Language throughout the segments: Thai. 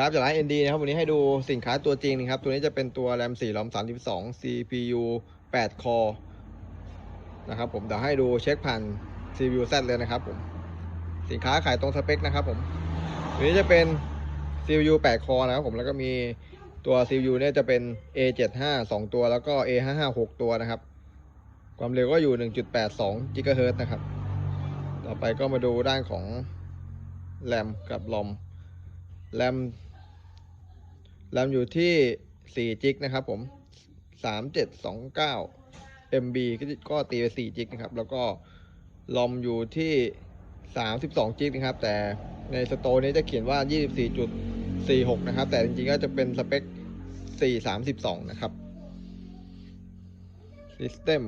ครับจากร้าน ND นะครับวันนี้ให้ดูสินค้าตัวจริงนะครับ ตัวนี้จะเป็นตัวแรม4รอม32 CPU 8 core นะครับผมเดี๋ยวให้ดูเช็คผ่าน CPU Z เลยนะครับผมสินค้าขายตรงสเปคนะครับผมตัวนี้จะเป็น CPU 8 core นะครับผมแล้วก็มีตัว CPU เนี่ยจะเป็น A75 2 ตัวแล้วก็ A55 6 ตัวนะครับ ความเร็วก็อยู่ 1.82 GHz นะครับ ต่อไปก็มาดูด้านของแรมกับลอมแรม แรมอยู่ที่ 4 จิกนะครับผม 3729 MB ก็ก็ตีไป 4 จิกนะครับ แล้วก็ลอมอยู่ที่ 32 จิกนะครับ แต่ในสโตนี้จะเขียนว่า 24.46 นะครับ แต่จริงๆ ก็จะเป็นสเปค 432 นะครับ System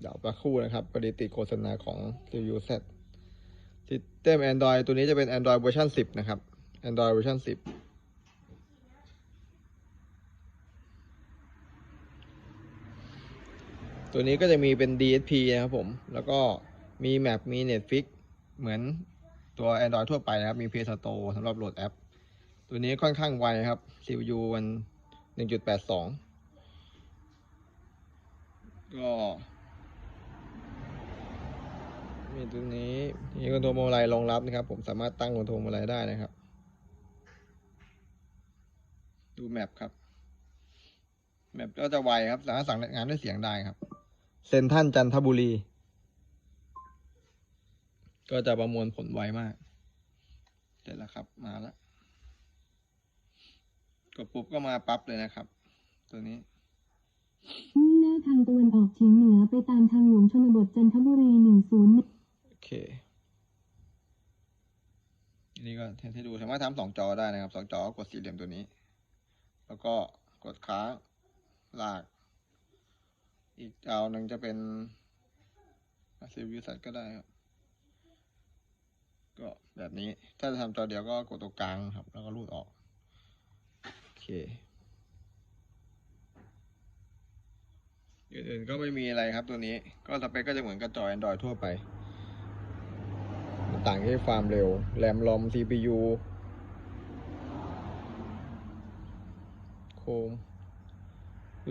เดี๋ยวประคู่นะครับพอดีติดโฆษณาของ CPU Z System Android ตัวนี้จะเป็น Android เวอร์ชัน10 นะครับ Android เวอร์ชัน10 ตัวนี้ก็จะมีเป็น DSP นะครับผม แล้วก็มี Map มี Netflix เหมือนตัว Android ทั่วไปนะครับ มี Play Store สำหรับโหลดแอป ตัวนี้ค่อนข้างไวครับ CPU มัน 1.82 ก็ มีตัวนี้มีคอนโทรลโมไลรองรับนะครับ ผมสามารถตั้งคอนโทรลโมไลได้นะครับ ดูแมปครับ แมปก็จะไวครับ สามารถสั่งงานด้วยเสียงได้ครับ เซนทรันจันทบุรี ก็จะประมวลผลไวมาก เสร็จแล้วครับมาแล้วกดปุ๊บก็มาปั๊บเลยนะครับ ตัวนี้มุ่งหน้าทางตะวันออกเฉียงเหนือไปตามทางหลวงชนบทจันทบุรี10โอเคอันนี้ก็เทสให้ดูสามารถทำสองจอได้นะครับสองจอก็กดสี่เหลี่ยมตัวนี้ แล้วก็กดค้างลาก อีกจอหนึ่งจะเป็นซีวิวสัตก็ได้ครับ ก็แบบนี้ ถ้าจะทำจอเดียวก็กดตรงกลางครับ แล้วก็รูดออก โอเคอื่นๆก็ไม่มีอะไรครับตัวนี้ ก็สเปคก็จะเหมือนกับจอ Android ทั่วไปมันต่างแค่ความเร็ว แรมลอม CPU โคม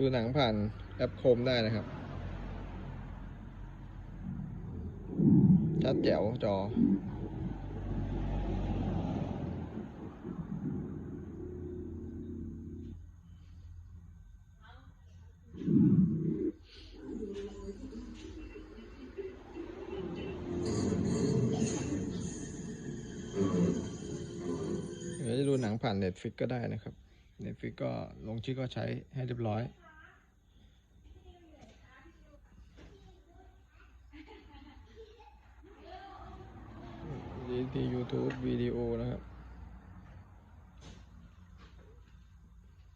ดูหนังผ่านแอปโคมได้นะครับ ชัดแจ๋วจอเดี๋ยวจะดูหนังผ่าน Netflix ก็ได้นะครับ Netflix ก็ลงชื่อก็ใช้ให้เรียบร้อย ที่ YouTube วิดีโอนะครับ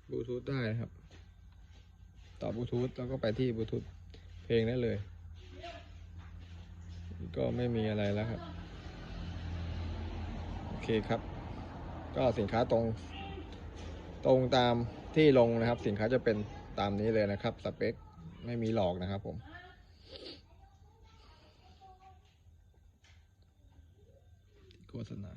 บลูทูธได้นะครับ ต่อบลูทูธแล้วก็ไปที่บลูทูธเพลงได้เลย ก็ไม่มีอะไรแล้วครับ โอเคครับ ก็สินค้าตรง ตรงตามที่ลงนะครับ สินค้าจะเป็นตามนี้เลยนะครับ สเปคไม่มีหลอกนะครับผม 过分呢。